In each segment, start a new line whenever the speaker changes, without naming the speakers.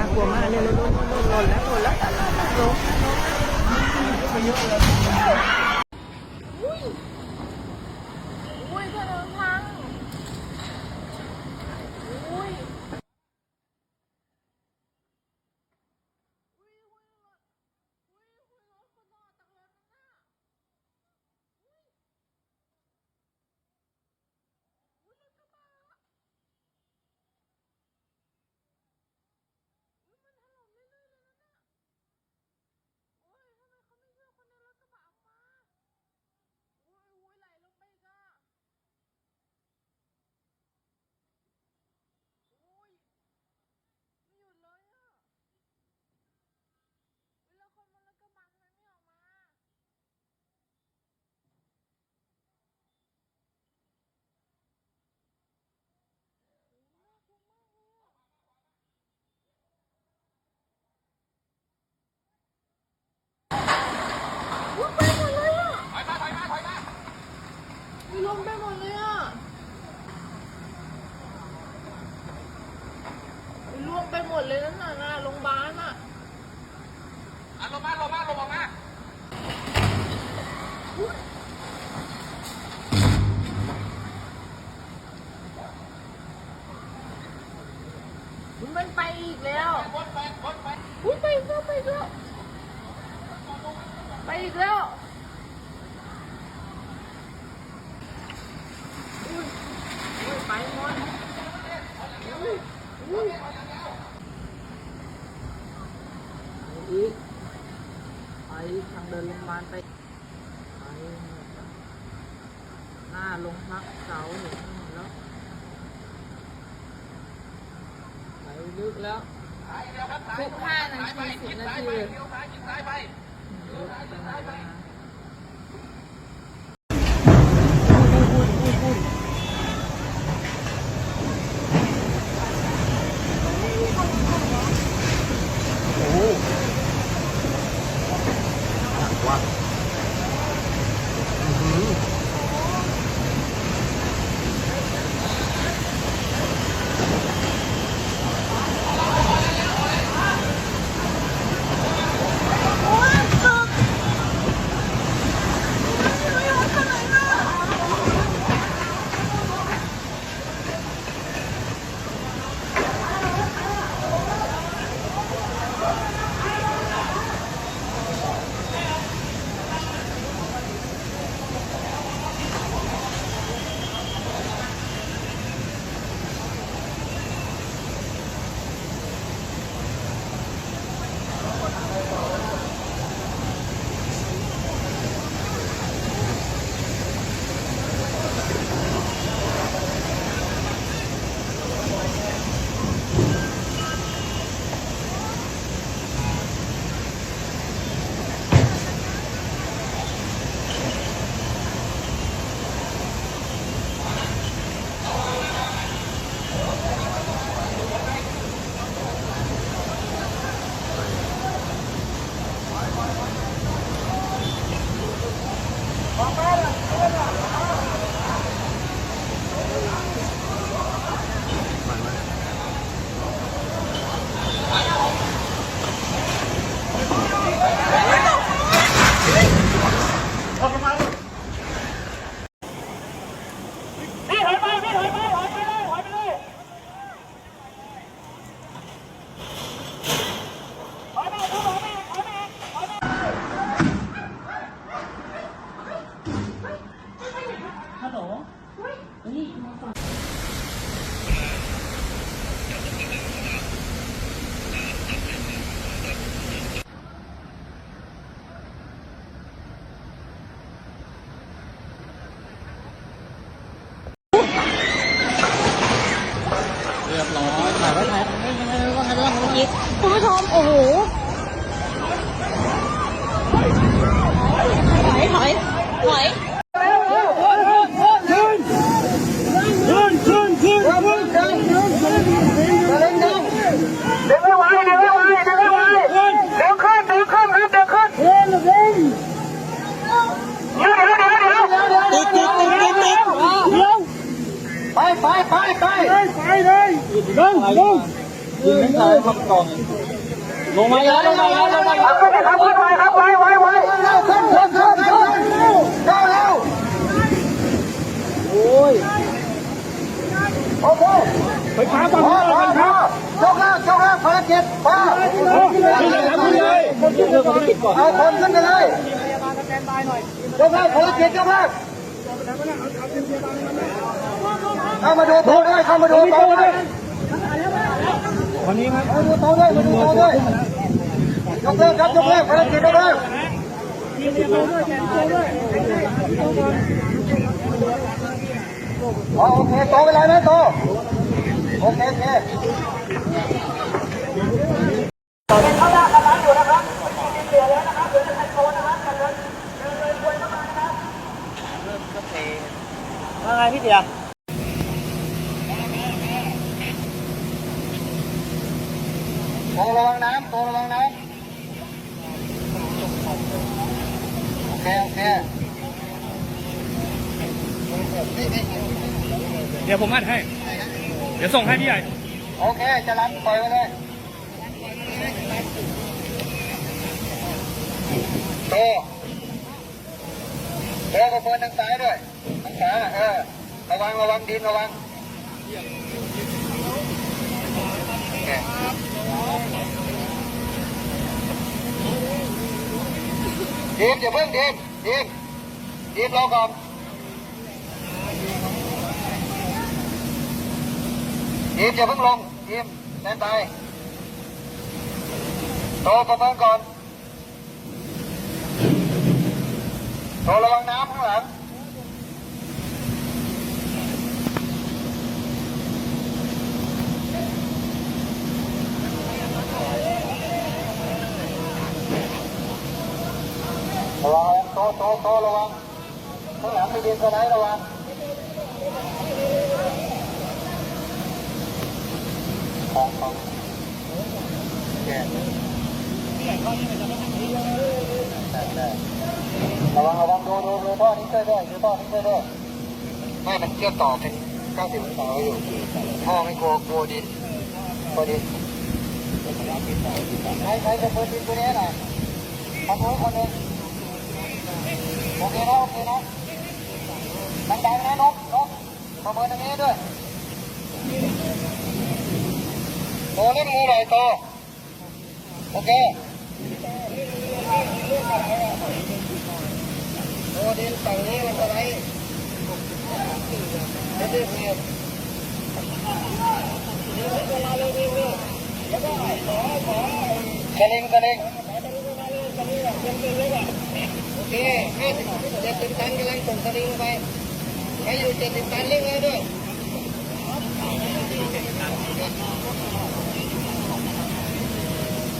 น่ากลัวมากเนี่ยล่นหล่นหล่นลนแล้วหล่นแล้วหล่นแล้วลนแลย
อุ้ยถนนพังอุ้ย มีลมไปหมดเลยอะมีลมไปหมดเลยนั่นน่ะนะโรงพยาบาลอะ
อะลงมาลงมาลงออกมา
มันไปอีกแล้ว
วนไปวนไป
อุ้ยไปอีกแล้วไปอีกแล้วไปอีกแล้วอุ้ยอุ้ยไปหมดอุ้ยอุ้ยอีกไปทางเดินโรงพยาบาลไปไปหน้าโรงพักเสาเห็นหมดแล้วไป ลึกแล้วทุกห้านาทีสิบนาที เลย
เลี้ยวซ้ายมายไป
เรียบ ถ่ายไว้ถ่ายไว้ถ่าไว้ถ่ายไว้ถ่าไว้อีกคุณผู้ชม โอ้โหถอยถอยถอย
เดี๋ยวไม่ไหวเดี๋ยวไม่ไหวเดี๋ยวไม่ไหวเดี๋ยวขึ้นเดี๋ยวขึ้นครับเดี๋ยวขึ้นเดี๋ยวเดี๋ยวเดี๋ยวเดี๋ยว
ติดติดติดติดติด
ไปไปไปไปไปเลยลงลง
ยิงไม่ตายครับกองลงมาแล้วลงมาแล้วลงมาแล้ว
ขึ้นครับขึ้นไว้ครับไว้ไว้ไว้ขึ้นขึ้นขึ้นขึ้นเร็วเร็ว
โอ้ย
โอเค
ไปขาฝั่ง
พอ
นู้น
พอ
กัน
พ
ค
อ
รับ
ยกแล้วยกแล้วภารกิจพอ
ขึ้นเลยครับขึ้นเลยยกเลิกภารกิจก่อน
เอาคนขึ้นไปเลยยกแล้วภารกิจยกแล้ว เข้ามาดูโต๊ะด้วยเข้ามาดูโต๊ะด้วย
วันนี้ครับ
มาดูโต๊ะด้วยมาดูโต๊ะด้วยยกเลิกครับยกเลิกภารกิจยกเลิกอ๋อโอเคโต๊ะเวลาไหมโต๊ะโอเคโอเคเข้าหน้ากำลังอยู่นะครับไม่มีเรือแล้วนะครับเดี๋ยวจะเป็นโซนนะครับกันเลยเดินเลยวนเข้ามานะครับ
ว่าไงพี่เดีย
โตระวังน้ำโตระวังน้ำโอเคโอเค
เดี๋ยวผมอัดให้ เดี๋ยวส่งให้พี่ใหญ่
โอเค จะรับปล่อยไปเลยโตโตกับเฟิร์นทางซ้ายด้วยทางขวาเออ ระวังระวังดินระวังดีมอย่าเพิ่งดีมดีมดีมรอก่อน ทีมอย่าเพิ่งลงทีมแน่นไปโตประเมินก่อนโตระวังน้ำข้างหลังระวังโตโตโตระวังข้างหลังมีดินสไลด์ระวังของของแก ระวังระวังดูดูดูท่อนี้ช่วยด้วยดูท่อนี้ช่วยด้วยไม่มันเชื่อมต่อเป็น90องศาอยู่ท่อไม่กลัวกลัวดินกลัวดินใครใครจะเปิดดินตัวนี้หน่อยทำนู้นคนหนึ่งโอเคนะโอเคนะดังๆนะนกนกประเมินตรงนี้ด้วยโตเล่นงูหน่อยโตโอเค ฝั่งนี้มันจะไรไม่ได้เพียบสลิงสลิงโอเคห้าสิบเจ็ดสิบตันกำลังส่งสลิงไปใครอยู่เจ็ดสิบตันเร่งเลยด้วย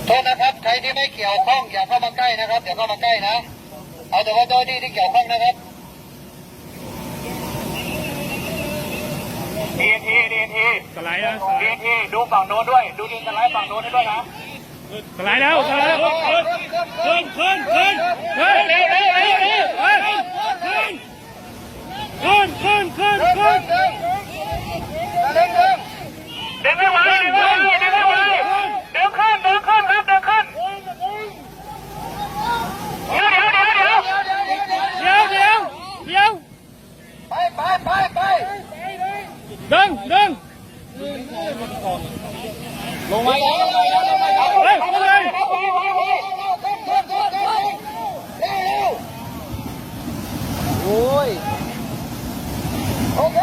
โทษนะครับ ใครที่ไม่เกี่ยวข้องอย่าเข้ามาใกล้นะครับอย่าเข้ามาใกล้นะ เอาแต่ว่าเจ้าหน้าที่ที่เกี่ยวข้องนะครับ
ดีเอ็นทีดีเอ็นที
สไลด์นะสไล
ดีเอ็
ด์
นทีดูฝั่งโน้นด้วย ดูดินสไลด์ฝั่งโน้นให้ด้วยนะ
สไลด์แล้วสไลด์แล้วขึ้นขึ้นขึ้นขึ้นเร็วเร็วเร็วเร็วขึ้นขึ้นขึ้นขึ้นขึ้น
เร่งเร่ง
เดินไม่ไหวเดินไม่ไหวเดินไม่ไหวเดินขึ้นเดินขึ้นครับเดินขึ้นเดี๋ยวเดี๋ยวเดี๋ยวเดี๋ยว
เดี๋ยวเดี๋ยวเดี๋ยว
ไปไปไปไป
ดึงดึง
ลงมาแล้วลงมาแล้วลงมาแล้ว
เฮ้ยเข้ามาเลย
โอ้ย
โอเค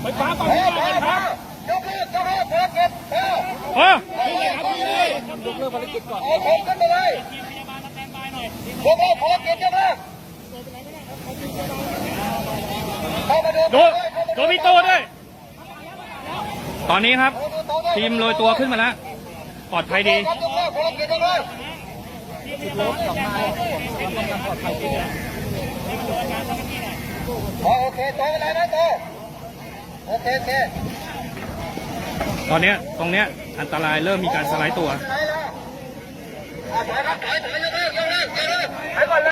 ไปฟ้าฝั่ง
ไป
นี้
ไป
กัน
ไป
ครับ
ยกเลิกยกเลิกภารกิจเออ
เออย
กเลิกภารกิจก่อน
เอาคนขึ้นไปเลยยกเลิกภารกิจยกเลิกเข้ามา ดู
ดูดูพี่โตด้วย ตอนนี้ครับ ทีมโรยตัวขึ้นมาแล้ว ปลอดภัยดี
ครับยกเลิกภารกิจยกเลิกอ๋อโอเคโตอะไรนะโตโอเคโอเค
ตอนเนี้ยตรงเนี้ยอันตรายเริ่มมีการสไลด์ตัว
ไปแล้วอะถอยครับถอยถอยยกเลิกยกเลิกยกเลิกถอยก่อนเลย